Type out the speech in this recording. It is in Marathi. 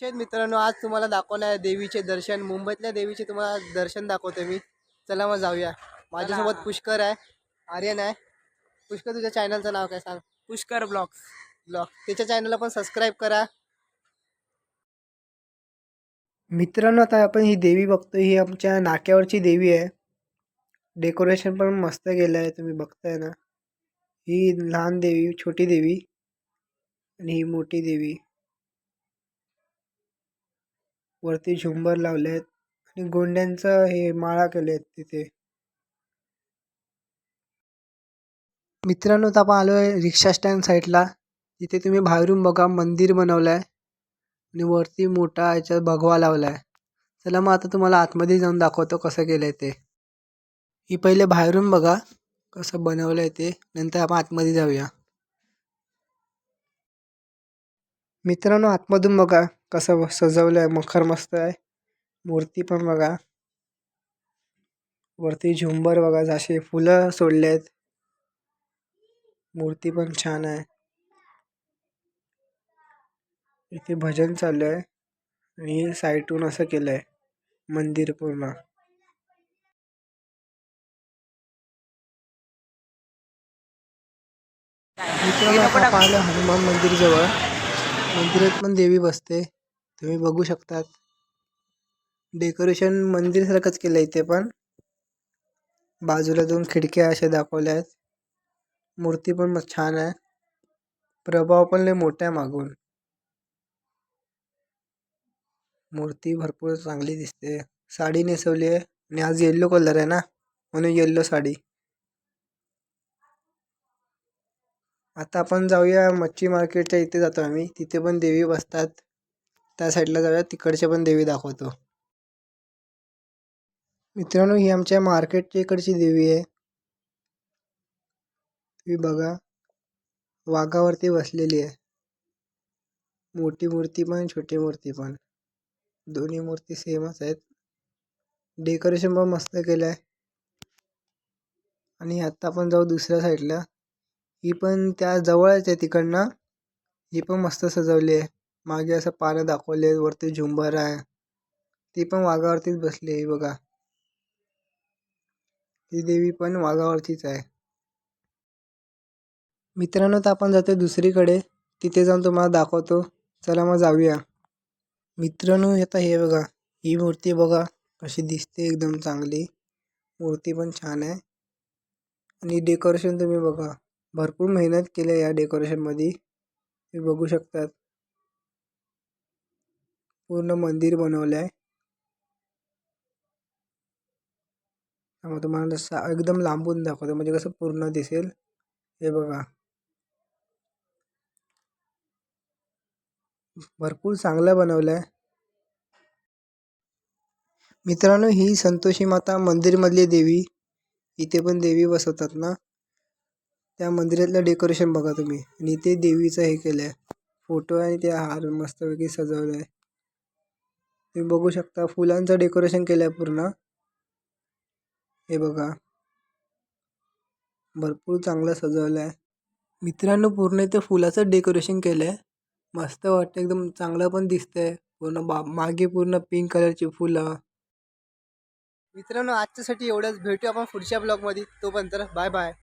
शेत मित्रांनो आज तुम्हाला दाखवणार आहे देवीचे दर्शन. मुंबईतल्या देवीचे तुम्हाला दर्शन दाखवतो मी. चला मग जाऊया. माझ्यासोबत पुष्कर आहे आर्यन आहे. पुष्कर तुझ्या चॅनलचं नाव काय सांग? पुष्कर ब्लॉग्स. ब्लॉग. त्याच्या चॅनलला पण सबस्क्राईब करा. मित्रांनो आता आपण ही देवी बघतो ही आमच्या नाक्यावरची देवी आहे. डेकोरेशन पण मस्त केलं आहे तुम्ही बघताय ना. ही लहान देवी छोटी देवी आणि ही मोठी देवी. वरती झुंबर लावले आहेत आणि गोंड्यांचं हे माळा केले आहेत तिथे. मित्रांनो तर आपण आलो आहे रिक्षा स्टँड साईडला. तिथे तुम्ही बाहेरून बघा मंदिर बनवलं आहे आणि वरती मोठा याच्यात भगवा लावला आहे चला मग आता तुम्हाला आतमध्ये जाऊन दाखवतो कसं केलं आहे ते. ही पहिले बाहेरून बघा कसं बनवलं आहे ते. नंतर आपण आतमध्ये जाऊया. मित्रांनो आतमधून बघा. कसं सजवलं आहे मखर मस्त आहे. मूर्ती पण बघा. वरती झुंबर बघा जसे फुलं सोडले आहेत मूर्ती पण छान आहे. इथे भजन चालू आहे आणि साईटून असं केलं आहे मंदिर पूर्ण. पाहिलं हनुमान मंदिर जवळ. मंदिरात पण देवी बसते. तुम्ही बघू शकतात. डेकोरेशन मंदिरसारखंच केलं आहे इथे पण. बाजूला दोन खिडक्या अशा दाखवल्या आहेत. मूर्ती पण मग छान आहे. प्रभाव पण लय मोठा आहे मागून. मूर्ती भरपूर चांगली दिसते. साडी नेसवली आहे. आणि आज येल्लो कलर आहे ना? म्हणून येल्लो साडी. आता आपण जाऊया मच्छी मार्केटच्या इथे जातो आम्ही. तिथे पण देवी बसतात. त्या साईडला जाऊया. तिकडचे पण देवी दाखवतो. मित्रांनो ही आमच्या मार्केटच्या इकडची देवी आहे. तुम्ही बघा. वाघावरती बसलेली आहे. मोठी मूर्ती पण छोटी मूर्ती पण. दोन्ही मूर्ती सेमच आहेत. डेकोरेशन पण मस्त केलं आहे आणि आत्ता आपण जाऊ दुसऱ्या साईडला ही पण त्या जवळच आहे तिकडनं. ही पण मस्त सजवली आहे. मागे असं पानं दाखवले वरती झुंबर आहे. ती पण वाघावरतीच बसली आहे बघा. ती देवी पण वाघावरतीच आहे. मित्रांनो तर आपण जातो दुसरीकडे. तिथे जाऊन तुम्हाला दाखवतो. चला मग जाऊया. मित्रांनो आता हे बघा. ही मूर्ती बघा. कशी दिसते एकदम चांगली. मूर्ती पण छान आहे. आणि डेकोरेशन तुम्ही बघा. भरपूर मेहनत केली आहे या डेकोरेशनमध्ये तुम्ही बघू शकतात. पूर्ण मंदिर बनवलं आहे त्यामुळे तुम्हाला सा एकदम लांबून दाखवतो म्हणजे कसं पूर्ण दिसेल. हे बघा. भरपूर चांगलं बनवलं आहे मित्रांनो ही संतोषी माता मंदिरमधली देवी इथे पण देवी बसवतात ना? त्या मंदिरातलं डेकोरेशन बघा तुम्ही. आणि इथे देवीचं हे केलं आहे फोटो आणि ते हार मस्तपैकी सजवलं आहे तुम्ही बघू शकता फुलांचं डेकोरेशन केलं आहे पूर्ण. हे बघा. भरपूर चांगलं सजवलं आहे मित्रांनो पूर्ण इथे फुलाचं डेकोरेशन केलं आहे मस्त वाटतं एकदम चांगलं पण दिसतंय. पूर्ण बा मागे पूर्ण पिंक कलरची फुलं. मित्रांनो आजच्यासाठी एवढंच. भेटू आपण पुढच्या ब्लॉगमध्ये तोपर्यंत बाय बाय